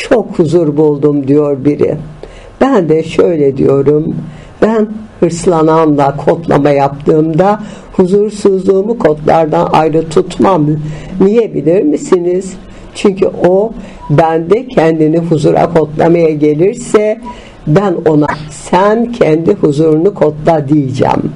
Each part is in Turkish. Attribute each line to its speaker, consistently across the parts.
Speaker 1: çok huzur buldum diyor biri. Ben de şöyle diyorum. Ben hırslananla kodlama yaptığımda huzursuzluğumu kodlardan ayrı tutmam. Niye bilir misiniz? Çünkü o bende kendini huzura kodlamaya gelirse ben ona sen kendi huzurunu kodla diyeceğim.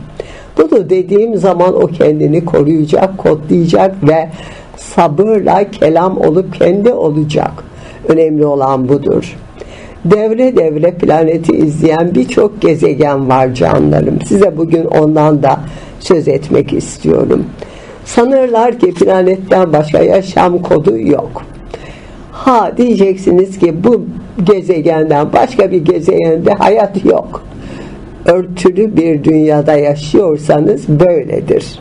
Speaker 1: Bunu dediğim zaman o kendini koruyacak, kodlayacak ve sabırla kelam olup kendi olacak. Önemli olan budur. Devre devre planeti izleyen birçok gezegen var canlarım. Size bugün ondan da söz etmek istiyorum. Sanırlar ki planetten başka yaşam kodu yok. Ha diyeceksiniz ki bu gezegenden başka bir gezegende hayat yok. Örtülü bir dünyada yaşıyorsanız böyledir.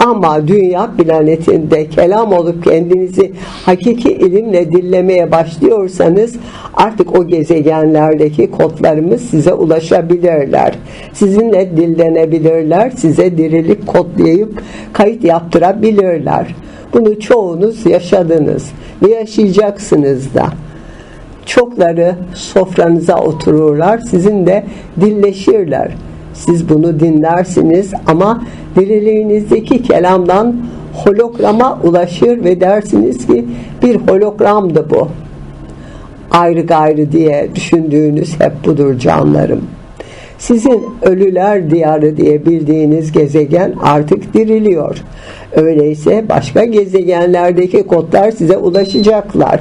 Speaker 1: Ama dünya planetinde kelam olup kendinizi hakiki ilimle dillemeye başlıyorsanız artık o gezegenlerdeki kodlarımız size ulaşabilirler. Sizinle dillenebilirler, size dirilik kodlayıp kayıt yaptırabilirler. Bunu çoğunuz yaşadınız ve yaşayacaksınız da. Çokları sofranıza otururlar, sizinle dilleşirler. Siz bunu dinlersiniz ama diriliğinizdeki kelamdan holograma ulaşır ve dersiniz ki bir hologramdı bu. Ayrı gayrı diye düşündüğünüz hep budur canlarım. Sizin ölüler diyarı diye bildiğiniz gezegen artık diriliyor. Öyleyse başka gezegenlerdeki kodlar size ulaşacaklar.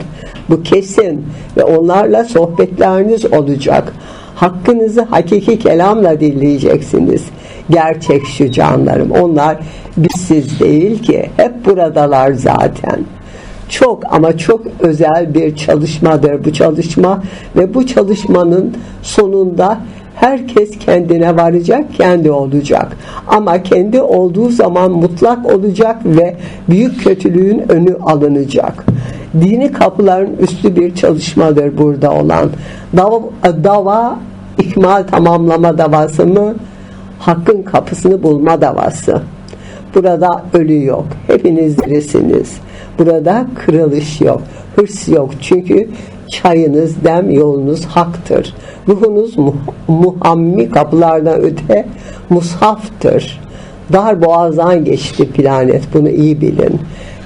Speaker 1: Bu kesin ve onlarla sohbetleriniz olacak. Hakkınızı hakiki kelamla dinleyeceksiniz. Gerçek şu canlarım. Onlar bizsiz değil ki. Hep buradalar zaten. Çok ama çok özel bir çalışmadır bu çalışma ve bu çalışmanın sonunda herkes kendine varacak, kendi olacak. Ama kendi olduğu zaman mutlak olacak ve büyük kötülüğün önü alınacak. Dini kapıların üstü bir çalışmadır burada olan. Dava, dava ikmal tamamlama davası mı? Hakkın kapısını bulma davası. Burada ölü yok. Hepiniz dirisiniz. Burada kırılış yok. Hırs yok. Çünkü çayınız, dem yolunuz haktır. Ruhunuz mu muhammi kapılardan öte mushaftır. Dar boğazdan geçti planet. Bunu iyi bilin.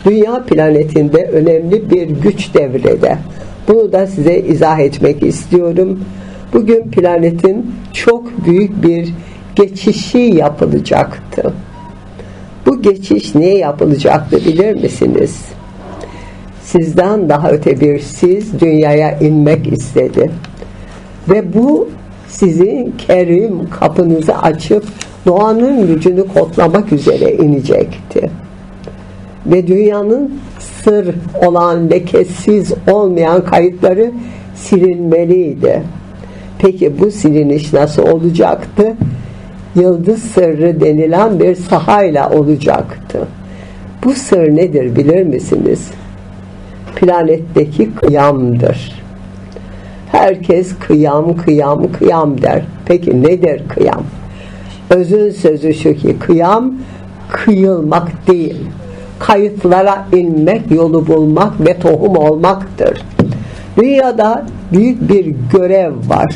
Speaker 1: Dünya planetinde önemli bir güç devrede. Bunu da size izah etmek istiyorum. Bugün planetin çok büyük bir geçişi yapılacaktı. Bu geçiş niye yapılacaktı bilir misiniz? Sizden daha öte bir siz dünyaya inmek istedi. Ve bu sizin kerim kapınızı açıp doğanın gücünü kodlamak üzere inecekti. Ve dünyanın sır olan lekesiz olmayan kayıtları silinmeliydi. Peki bu siliniş nasıl olacaktı? Yıldız sırrı denilen bir sahayla olacaktı. Bu sır nedir bilir misiniz? Planetteki kıyamdır. Herkes kıyam, kıyam, kıyam der. Peki nedir kıyam? Özün sözü şu ki kıyam kıyılmak değil, kayıtlara inmek, yolu bulmak ve tohum olmaktır. Dünyada büyük bir görev var.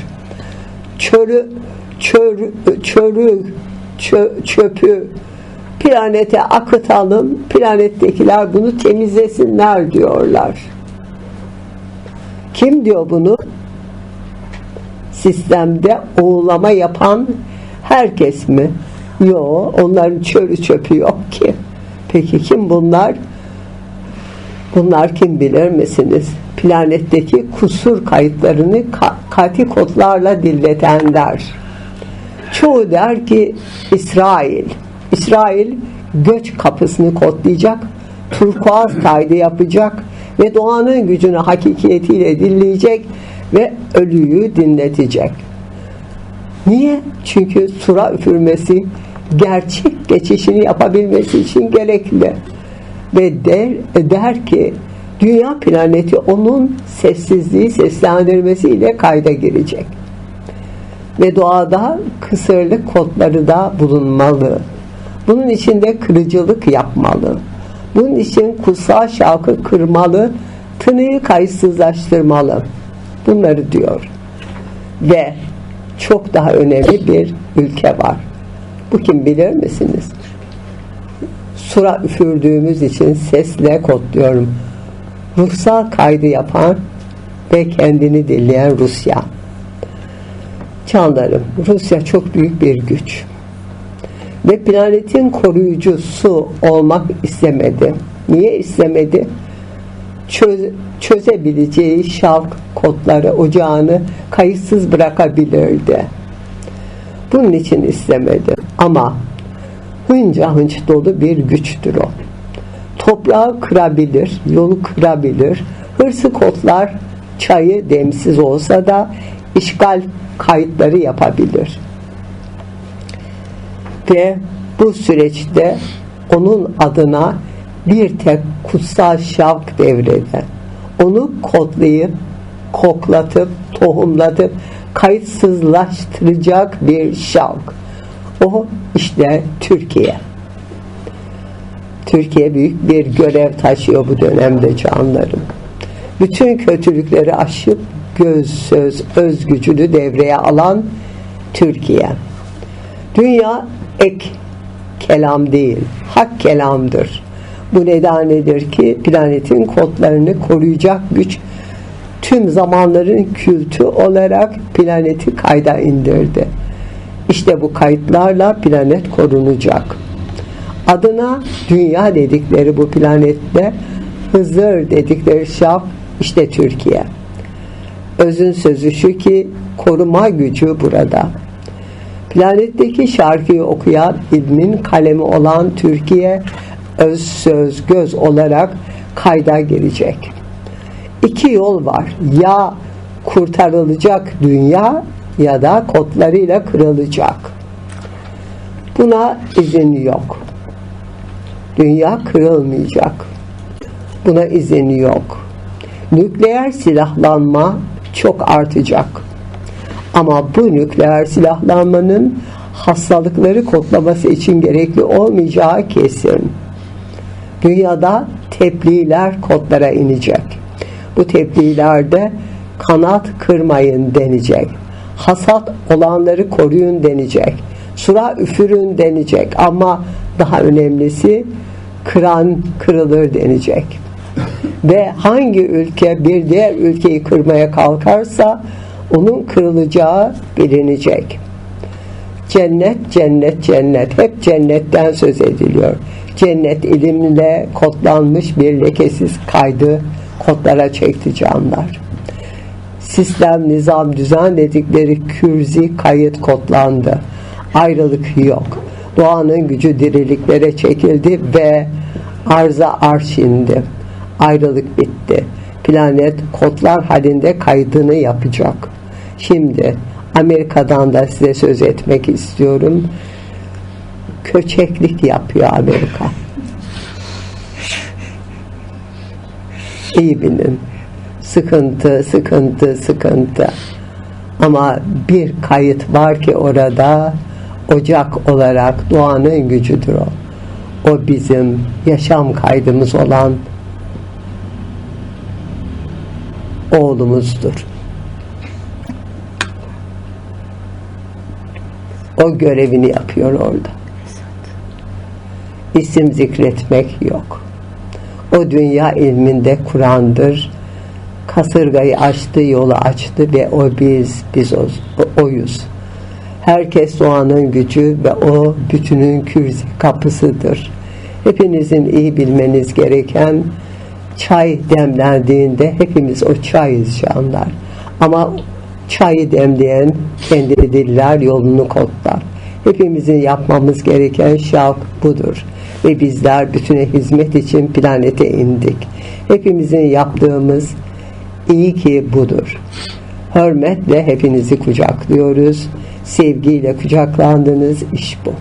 Speaker 1: Çörü, çör, çörü, çö, çöpü planete akıtalım, planettekiler bunu temizlesinler diyorlar. Kim diyor bunu? Sistemde oğlama yapan herkes mi? Yok, onların çörü çöpü yok ki. Peki kim bunlar? Bunlar kim bilir misiniz? Planetteki kusur kayıtlarını kati kodlarla dilletenler. Çoğu der ki İsrail. İsrail göç kapısını kodlayacak, turkuaz kaydı yapacak ve doğanın gücünü hakikiyetiyle dinleyecek ve ölüyü dinletecek. Niye? Çünkü sura üfürmesi gerçek geçişini yapabilmesi için gerekli. Ve der, der ki dünya planeti onun sessizliği seslendirmesiyle kayda girecek. Ve doğada kısırlık kodları da bulunmalı. Bunun için de kırıcılık yapmalı. Bunun için kutsal şavkı kırmalı, tınıyı kayıtsızlaştırmalı. Bunları diyor. Ve çok daha önemli bir ülke var. Kim bilir misiniz? Sura üfürdüğümüz için sesle kodluyorum. Ruhsal kaydı yapan ve kendini dinleyen Rusya. Canlarım, Rusya çok büyük bir güç. Ve planetin koruyucusu olmak istemedi. Niye istemedi? Çöz, çözebileceği şalk kodları ocağını kayıtsız bırakabilirdi. Bunun için istemedi. Ama hınca hınç dolu bir güçtür o. Toprağı kırabilir, yolu kırabilir. Hırsı kodlar çayı demsiz olsa da işgal kayıtları yapabilir. Ve bu süreçte onun adına bir tek kutsal şavk devrede. Onu kodlayıp, koklatıp, tohumlatıp kayıtsızlaştıracak bir şavk. O işte Türkiye. Türkiye büyük bir görev taşıyor bu dönemde canlarım. Bütün kötülükleri aşıp göz, söz, öz gücünü devreye alan Türkiye. Dünya ek kelam değil, hak kelamdır. Bu nedenledir ki planetin kodlarını koruyacak güç tüm zamanların kültü olarak planeti kayda indirdi. İşte bu kayıtlarla planet korunacak. Adına dünya dedikleri bu planette Hızır dedikleri şaf işte Türkiye. Özün sözü şu ki koruma gücü burada. Planetteki şarkıyı okuyan ilmin kalemi olan Türkiye öz söz göz olarak kayda girecek. İki yol var. Ya kurtarılacak dünya ya da kodlarıyla kırılacak. Buna izin yok. Dünya kırılmayacak. Buna izin yok. Nükleer silahlanma çok artacak. Ama bu nükleer silahlanmanın hastalıkları kodlaması için gerekli olmayacağı kesin. Dünyada tebliğler kodlara inecek. Bu tebliğlerde kanat kırmayın denecek. Hasat olanları koruyun denecek. Sura üfürün denecek ama daha önemlisi kıran kırılır denecek. Ve hangi ülke bir diğer ülkeyi kırmaya kalkarsa onun kırılacağı bilinecek. Cennet, cennet, cennet. Hep cennetten söz ediliyor. Cennet ilimle kodlanmış bir lekesiz kaydı kodlara çekti canlar. Sistem, nizam, düzen dedikleri kürzi kayıt kodlandı. Ayrılık yok. Doğanın gücü diriliklere çekildi ve arza arş indi. Ayrılık bitti. Planet kodlar halinde kaydını yapacak. Şimdi Amerika'dan da size söz etmek istiyorum. Köçeklik yapıyor Amerika. İyi bilin. Sıkıntı, sıkıntı, sıkıntı. Ama bir kayıt var ki orada ocak olarak doğanın gücüdür o. O bizim yaşam kaydımız olan oğlumuzdur. O görevini yapıyor orada. İsim zikretmek yok. O dünya ilminde Kur'an'dır. Kasırgayı açtı, yolu açtı ve o biz, biz o, oyuz. Herkes doğanın gücü ve o bütünün kürzi kapısıdır. Hepinizin iyi bilmeniz gereken çay demlendiğinde hepimiz o çayız canlar. Ama çayı demleyen kendini diller yolunu kodlar. Hepimizin yapmamız gereken şark budur. Ve bizler bütüne hizmet için planete indik. Hepimizin yaptığımız iyi ki budur. Hürmetle hepinizi kucaklıyoruz. Sevgiyle kucaklandınız iş bu.